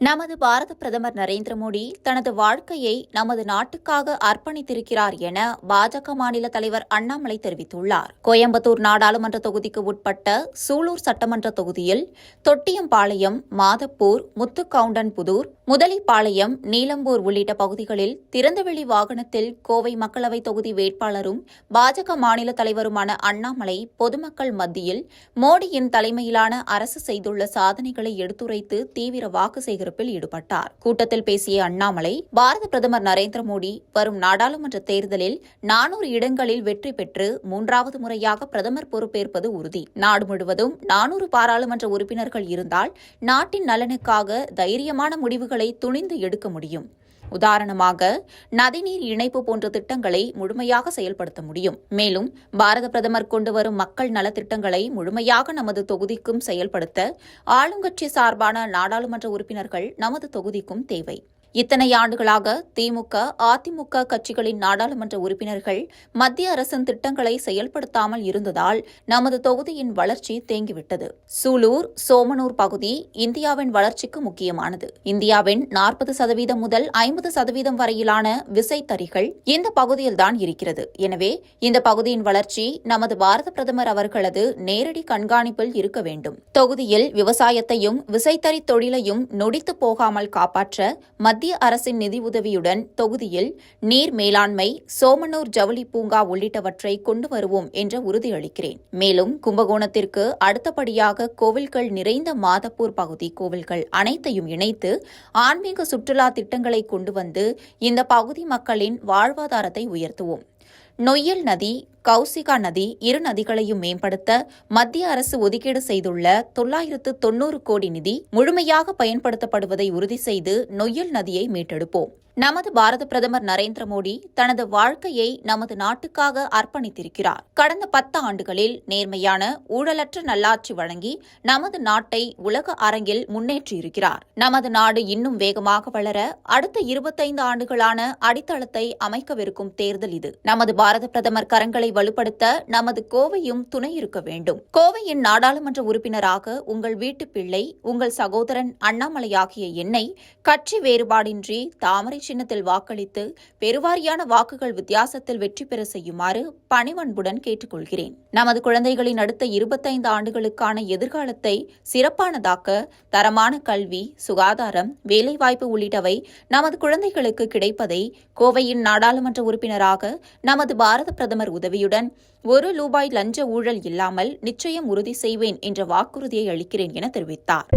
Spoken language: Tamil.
நமது பாரத பிரதமர் நரேந்திர மோடி தனது வாழ்க்கையை நமது நாட்டுக்காக அர்ப்பணித்திருக்கிறார் என பாஜக மாநில தலைவர் அண்ணாமலை தெரிவித்துள்ளார். கோயம்புத்தூர் நாடாளுமன்ற தொகுதிக்கு உட்பட்ட சூலூர் சட்டமன்ற தொகுதியில் தொட்டியம்பாளையம் மாதப்பூர் முத்துக்கவுண்டன்புதூர் முதலிப்பாளையம் நீலம்பூர் உள்ளிட்ட பகுதிகளில் திறந்தவெளி வாகனத்தில் கோவை மக்களவை தொகுதி வேட்பாளரும் பாஜக மாநில தலைவருமான அண்ணாமலை பொதுமக்கள் மத்தியில் மோடியின் தலைமையிலான அரசு செய்துள்ள சாதனைகளை எடுத்துரைத்து தீவிர வாக்கு சேகரிப்பில் ஈடுபட்டார். கூட்டத்தில் பேசிய அண்ணாமலை பாரத பிரதமர் நரேந்திர மோடி வரும் நாடாளுமன்ற தேர்தலில் நானூறு இடங்களில் வெற்றி பெற்று மூன்றாவது முறையாக பிரதமர் பொறுப்பேற்பது உறுதி. நாடு முழுவதும் நானூறு பாராளுமன்ற உறுப்பினர்கள் இருந்தால் நாட்டின் நலனுக்காக தைரியமான முடிவுகளை துணிந்து எடுக்க முடியும். உதாரணமாக நதிநீர் இணைப்பு போன்ற திட்டங்களை முழுமையாக செயல்படுத்த முடியும். மேலும் பாரத பிரதமர் கொண்டு வரும் மக்கள் நலத்திட்டங்களை முழுமையாக நமது தொகுதிக்கும் செயல்படுத்த ஆளுங்கட்சி சார்பான நாடாளுமன்ற உறுப்பினர்கள் நமது தொகுதிக்கும் தேவை. இத்தனை ஆண்டுகளாக திமுக அதிமுக கட்சிகளின் நாடாளுமன்ற உறுப்பினர்கள் மத்திய அரசின் திட்டங்களை செயல்படுத்தாமல் இருந்ததால் நமது தொகுதியின் வளர்ச்சி தேங்கிவிட்டது. சூலூர் சோமனூர் பகுதி இந்தியாவின் வளர்ச்சிக்கு முக்கியமானது. இந்தியாவின் நாற்பது சதவீதம் முதல் ஐம்பது சதவீதம் வரையிலான விசைத்தறிகள் இந்த பகுதியில்தான் இருக்கிறது. எனவே இந்த பகுதியின் வளர்ச்சி நமது பாரத பிரதமர் அவர்களது நேரடி கண்காணிப்பில் இருக்க வேண்டும். தொகுதியில் விவசாயத்தையும் விசைத்தறி தொழிலையும் நொடித்து போகாமல் காப்பாற்ற மத்திய அரசின் நிதி உதவியுடன் தொகுதியில் நீர் மேலாண்மை சோமனூர் ஜவுளி பூங்கா உள்ளிட்டவற்றை கொண்டு வருவோம் என்ற உறுதியளிக்கிறேன். மேலும் கும்பகோணத்திற்கு அடுத்தபடியாக கோவில்கள் நிறைந்த மாதப்பூர் பகுதி கோவில்கள் அனைத்தையும் இணைத்து ஆன்மீக சுற்றுலா திட்டங்களை கொண்டு வந்து இந்த பகுதி மக்களின் வாழ்வாதாரத்தை உயர்த்துவோம். நொய்யல் நதி கௌசிகா நதி இரு நதிகளையும் மேம்படுத்த மத்திய அரசு ஒதுக்கீடு செய்துள்ள தொள்ளாயிரத்து தொன்னூறு கோடி நிதி முழுமையாக பயன்படுத்தப்படுவதை உறுதி செய்து நொய்யல் நதியை மீட்டெடுப்போம். நமது பாரத பிரதமர் நரேந்திர மோடி தனது வாழ்க்கையை நமது நாட்டுக்காக அர்ப்பணித்திருக்கிறார். கடந்த பத்து ஆண்டுகளில் நேர்மையான ஊழலற்ற நல்லாட்சி வழங்கி நமது நாட்டை உலக அரங்கில் முன்னேற்றியிருக்கிறார். நமது நாடு இன்னும் வேகமாக வளர அடுத்த இருபத்தைந்து ஆண்டுகளான அடித்தளத்தை அமைக்கவிருக்கும் தேர்தல் இது. நமது பாரத பிரதமர் கரங்களை வலுப்படுத்த நமது கோவையும் துணை இருக்க வேண்டும். கோவையின் நாடாளுமன்ற உறுப்பினராக உங்கள் வீட்டு பிள்ளை உங்கள் சகோதரன் அண்ணாமலை ஆகிய என்னை கட்சி வேறுபாடின்றி தாமரை சின்னத்தில் வாக்களித்து பெருவாரியான வாக்குகள் வித்தியாசத்தில் வெற்றி பெற செய்யுமாறு பணிவன்புடன் கேட்டுக்கொள்கிறேன். நமது குழந்தைகளின் அடுத்த இருபத்தைந்து ஆண்டுகளுக்கான எதிர்காலத்தை சிறப்பானதாக்க தரமான கல்வி சுகாதாரம் வேலைவாய்ப்பு உள்ளிட்டவை நமது குழந்தைகளுக்கு கிடைப்பதை கோவையின் நாடாளுமன்ற உறுப்பினராக நமது பாரத பிரதமர் உதவியுடன் ஒரு ரூபாய் லஞ்ச ஊழல் இல்லாமல் நிச்சயம் உறுதி செய்வேன் என்ற வாக்குறுதியை அளிக்கிறேன் என தெரிவித்தார்.